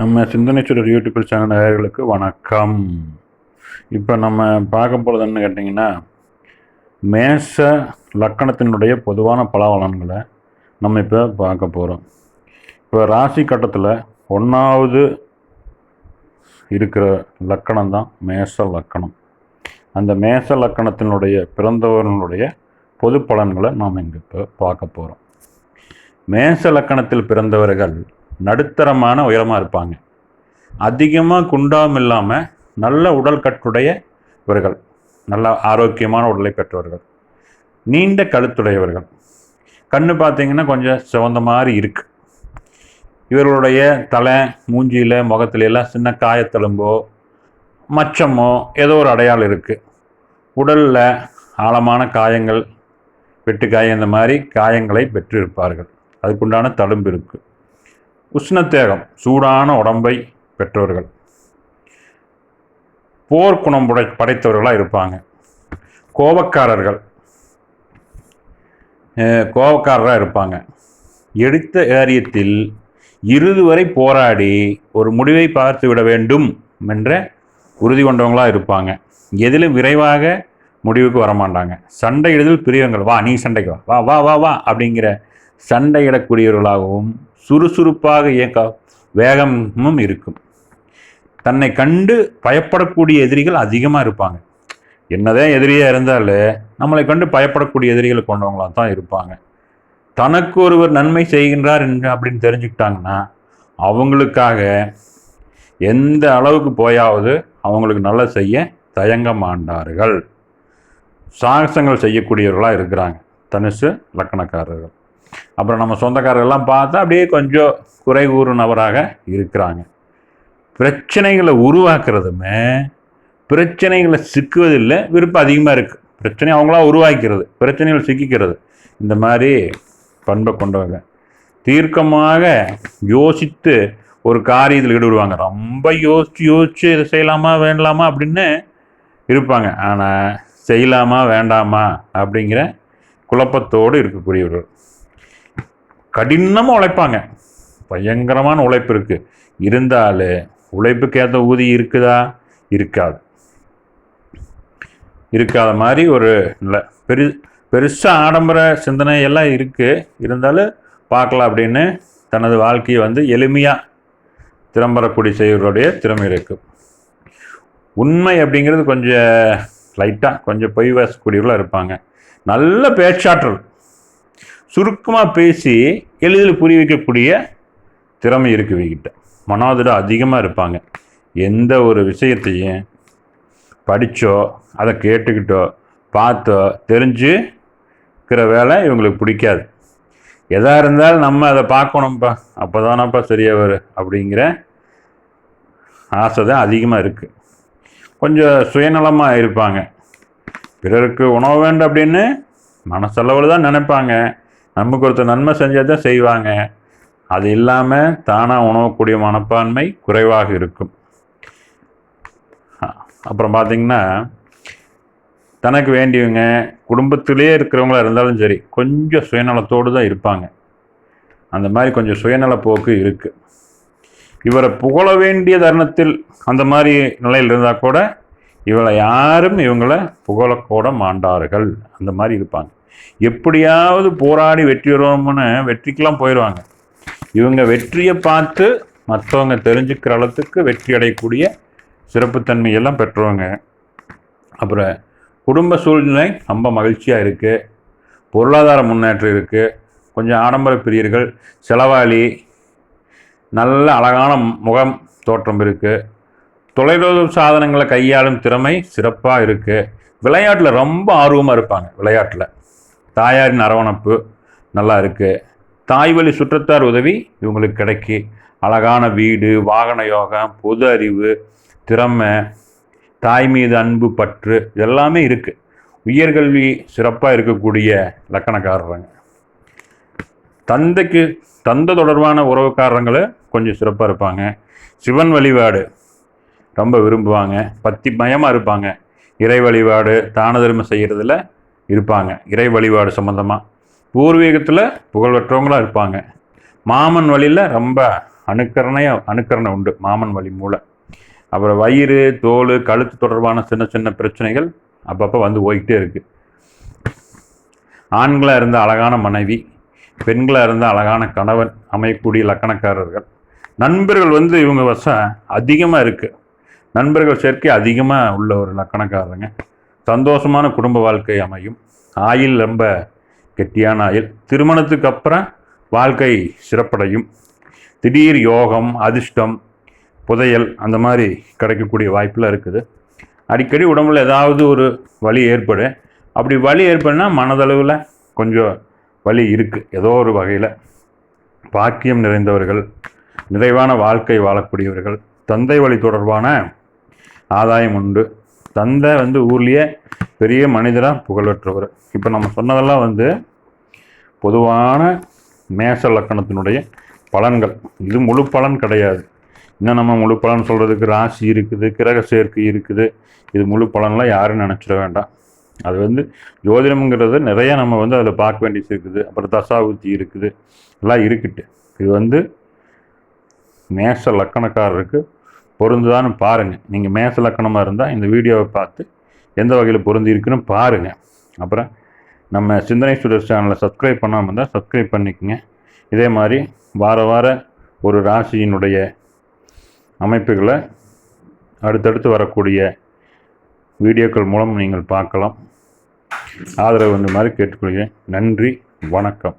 நம்ம சிந்தனைச்சுடர் YouTube channel நேயர்களுக்கு வணக்கம். இப்போ நம்ம பார்க்க போகிறது என்ன கேட்டிங்கன்னா மேச லக்கணத்தினுடைய பொதுவான பலாபலன்களை நம்ம இப்போ பார்க்க போகிறோம். இப்போ ராசி கட்டத்தில் ஒன்றாவது இருக்கிற லக்கணம் தான் மேச லக்கணம். அந்த மேச லக்கணத்தினுடைய பிறந்தவர்களுடைய பொது பலன்களை நாம் இங்கே இப்போ பார்க்க போகிறோம். மேச லக்கணத்தில் பிறந்தவர்கள் நடுத்தரமான உயரமாக இருப்பாங்க. அதிகமாக குண்டாம் இல்லாமல் நல்ல உடல் கட்டுடைய இவர்கள் நல்ல ஆரோக்கியமான உடலை பெற்றவர்கள் நீண்ட கழுத்துடையவர்கள். கண்ணு பார்த்தீங்கன்னா கொஞ்சம் சிவந்த மாதிரி இருக்குது இவர்களுடைய தலை மூஞ்சியில் முகத்துல எல்லாம் சின்ன காயத்தழும்போ மச்சமோ ஏதோ ஒரு அடையாளம் இருக்குது உடலில் ஆழமான காயங்கள் வெட்டுக்காயம் இந்த மாதிரி காயங்களை பெற்றிருப்பார்கள். அதுக்குண்டான தழும்பு இருக்குது உஷ்ணத்தேகம் சூடான உடம்பை பெற்றவர்கள் போர்க்குணம் புடை படைத்தவர்களாக இருப்பாங்க. கோபக்காரர்கள். கோபக்காரராக இருப்பாங்க. எடுத்த காரியத்தில் இறுதி வரை போராடி ஒரு முடிவை பார்த்து விட வேண்டும் என்ற உறுதி கொண்டவங்களாக இருப்பாங்க. எதிலும் விரைவாக முடிவுக்கு வரமாட்டாங்க சண்டை இடுதல் பிரியவங்கள் வா நீ சண்டைக்கு வா. வா வா வா வா அப்படிங்கிற சண்டையிடக்கூடியவர்களாகவும் சுறுசுறுப்பாக இயக்க வேகமும் இருக்கும். தன்னை கண்டு பயப்படக்கூடிய எதிரிகள் அதிகமாக இருப்பாங்க. என்னதான் எதிரியாக இருந்தாலும் நம்மளை கண்டு பயப்படக்கூடிய எதிரிகளை கொண்டவங்களாக தான் இருப்பாங்க. தனக்கு ஒருவர் நன்மை செய்கின்றார் என்று அப்படின்னு தெரிஞ்சுக்கிட்டாங்கன்னா அவங்களுக்காக எந்த அளவுக்கு போயாவது அவங்களுக்கு நல்ல செய்ய தயங்க மாட்டார்கள். சாகசங்கள் செய்யக்கூடியவர்களாக இருக்கிறாங்க. தனுசு லக்கணக்காரர்கள். அப்புறம் நம்ம சொந்தக்காரர்கள்லாம் பார்த்தா அப்படியே கொஞ்சம் குறை கூறுனவராக நபராக இருக்கிறாங்க. பிரச்சனைகளை உருவாக்குறதுமே பிரச்சனைகளை சிக்குவதில்லை விருப்பம் அதிகமாக இருக்குது பிரச்சனை அவங்களா உருவாக்கிறது பிரச்சனைகள் சிக்கிக்கிறது. இந்த மாதிரி பண்பை கொண்டவங்க. தீர்க்கமாக யோசித்து ஒரு காரியத்தில் ஈடுபடுவாங்க. ரொம்ப யோசித்து யோசித்து இதை செய்யலாமா வேண்டலாமா அப்படின்னு இருப்பாங்க. ஆனால் செய்யலாமா வேண்டாமா அப்படிங்கிற குழப்பத்தோடு இருக்கக்கூடியவர்கள். கடினமாக உழைப்பாங்க. பயங்கரமான உழைப்பு இருக்குது இருந்தாலும் உழைப்புக்கு ஏற்ற ஊதியம் இருக்குதா? இருக்காது. இருக்காத மாதிரி ஒரு இல்லை பெரு பெருசாக ஆடம்பர சிந்தனை எல்லாம் இருக்குது இருந்தாலும் பார்க்கலாம் அப்படின்னு தனது வாழ்க்கையை வந்து எளிமையாக திறம்பரக்கூடிய செய்வர்களுடைய திறமை இருக்குது உண்மை அப்படிங்கிறது கொஞ்சம் லைட்டாக கொஞ்சம் பொய் பேசக்கூடியவர்களாக இருப்பாங்க. நல்ல பேச்சாற்றல். சுருக்கமாக பேசி எளிதில் புரிய வைக்கக்கூடிய திறமை இருக்கு இவங்கிட்ட மனோதிடம் அதிகமாக இருப்பாங்க. எந்த ஒரு விஷயத்தையும் படித்தோ அதை கேட்டுக்கிட்டோ பார்த்தோ தெரிஞ்சுக்கிற வேலை இவங்களுக்கு பிடிக்காது. எதாக இருந்தாலும் நம்ம அதை பார்க்கணும்ப்பா அப்போ தானப்பா சரியாக வரும் அப்படிங்கிற ஆசை தான் அதிகமாக இருக்குது கொஞ்சம் சுயநலமாக இருப்பாங்க. பிறருக்கு உணவு வேண்டும் அப்படின்னு மனசளவில் தான் நினைப்பாங்க. நமக்கு ஒருத்தர் நன்மை செஞ்சால் தான் செய்வாங்க. அது இல்லாமல் தானாக உணவக்கூடிய மனப்பான்மை குறைவாக இருக்கும். அப்புறம் பார்த்திங்கன்னா தனக்கு வேண்டியவங்க குடும்பத்திலே இருக்கிறவங்களா இருந்தாலும் சரி கொஞ்சம் சுயநலத்தோடு தான் இருப்பாங்க. அந்த மாதிரி கொஞ்சம் சுயநல போக்கு இருக்குது இவரை புகழ வேண்டிய தருணத்தில் அந்த மாதிரி நிலையில் இருந்தால் கூட இவளை யாரும் இவங்களை புகழக்கூட மாண்டார்கள் அந்த மாதிரி இருப்பாங்க. எப்படியாவது போராடி வெற்றி வருவோம்னு வெற்றிக்கெல்லாம் போயிடுவாங்க. இவங்க வெற்றியை பார்த்து மற்றவங்க தெரிஞ்சுக்கிற அளத்துக்கு வெற்றி அடையக்கூடிய சிறப்புத்தன்மையெல்லாம் பெற்றவங்க. அப்புறம் குடும்ப சூழ்நிலை ரொம்ப மகிழ்ச்சியாக இருக்குது பொருளாதார முன்னேற்றம் இருக்குது கொஞ்சம் ஆடம்பர பிரியர்கள் செலவாளி நல்ல அழகான முகம் தோற்றம் இருக்குது தொலைதொடர்பு சாதனங்களை கையாளும் திறமை சிறப்பாக இருக்குது விளையாட்டில் ரொம்ப ஆர்வமாக இருப்பாங்க விளையாட்டில். தாயாரின் அரவணைப்பு நல்லா இருக்குது தாய் வழி சுற்றத்தார் உதவி இவங்களுக்கு கிடைக்கி. அழகான வீடு வாகன யோகம் பொது அறிவு திறமை தாய் மீது அன்பு பற்று எல்லாமே இருக்குது உயர்கல்வி சிறப்பாக இருக்கக்கூடிய லக்கணக்காரங்க தந்தைக்கு தந்தை தொடர்பான உறவுக்காரங்களை கொஞ்சம் சிறப்பாக இருப்பாங்க. சிவன் வழிபாடு ரொம்ப விரும்புவாங்க. பத்தி மயமாக இருப்பாங்க. இறை வழிபாடு தான தர்மம் செய்கிறதுல இருப்பாங்க. இறை வழிபாடு சம்மந்தமாக பூர்வீகத்தில் புகழ்பெற்றவங்களாக இருப்பாங்க. மாமன் வழியில் ரொம்ப அணுக்கரணையாக அணுக்கரணை உண்டு மாமன் வழி மூலம் அப்புறம் வயிறு தோல் கழுத்து தொடர்பான சின்ன சின்ன பிரச்சனைகள் அப்பப்போ வந்து போய்கிட்டே இருக்குது ஆண்களாக இருந்த அழகான மனைவி பெண்களாக இருந்த அழகான கணவன் அமையக்கூடிய லக்கணக்காரர்கள். நண்பர்கள் வந்து இவங்க வசம் அதிகமாக இருக்குது நண்பர்கள் சேர்க்கை அதிகமாக உள்ள ஒரு லக்கணக்காரங்க. சந்தோஷமான குடும்ப வாழ்க்கை அமையும். ஆயில் ரொம்ப கெட்டியான ஆயில். திருமணத்துக்கு அப்புறம் வாழ்க்கை சிறப்படையும். திடீர் யோகம் அதிர்ஷ்டம் புதையல் அந்த மாதிரி கிடைக்கக்கூடிய வாய்ப்புலாம் இருக்குது. அடிக்கடி உடம்புல ஏதாவது ஒரு வலி ஏற்படும் அப்படி வலி ஏற்படுனா மனதளவில் கொஞ்சம் வலி இருக்குது ஏதோ ஒரு வகையில். பாக்கியம் நிறைந்தவர்கள் நிறைவான வாழ்க்கை வாழக்கூடியவர்கள் தந்தை வழி தொடர்பான ஆதாயம் உண்டு. தந்தை வந்து ஊர்லேயே பெரிய மனிதராக புகழ்பெற்றவர் இப்போ நம்ம சொன்னதெல்லாம் வந்து பொதுவான மேச லக்கணத்தினுடைய பலன்கள். இது முழு பலன் கிடையாது. இன்னும் நம்ம முழு பலன் சொல்கிறதுக்கு ராசி இருக்குது கிரக சேர்க்கை இருக்குது. இது முழு பலன்லாம் யாரும் நினச்சிட வேண்டாம். அது வந்து ஜோதிடம்ங்கிறது நிறைய நம்ம வந்து அதில் பார்க்க வேண்டியது இருக்குது. அப்புறம் தசாபுத்தி இருக்குது. எல்லாம் இருக்குட்டு. இது வந்து மேச லக்கணக்காரருக்கு பொருந்துதான்னு பாருங்கள் நீங்கள் மேச லக்கணமாக இருந்தால் இந்த வீடியோவை பார்த்து எந்த வகையில் பொருந்தி இருக்குன்னு பாருங்கள் அப்புறம் நம்ம சிந்தனை சுடர் சேனலை சப்ஸ்கிரைப் பண்ணாமல் இருந்தால் சப்ஸ்கிரைப் பண்ணிக்கோங்க. இதே மாதிரி வார வார ஒரு ராசியினுடைய அமைப்புகளை அடுத்தடுத்து வரக்கூடிய வீடியோக்கள் மூலம் நீங்கள் பார்க்கலாம். ஆதரவு இந்த மாதிரி கேட்டுக்கொள்கிறேன். நன்றி வணக்கம்.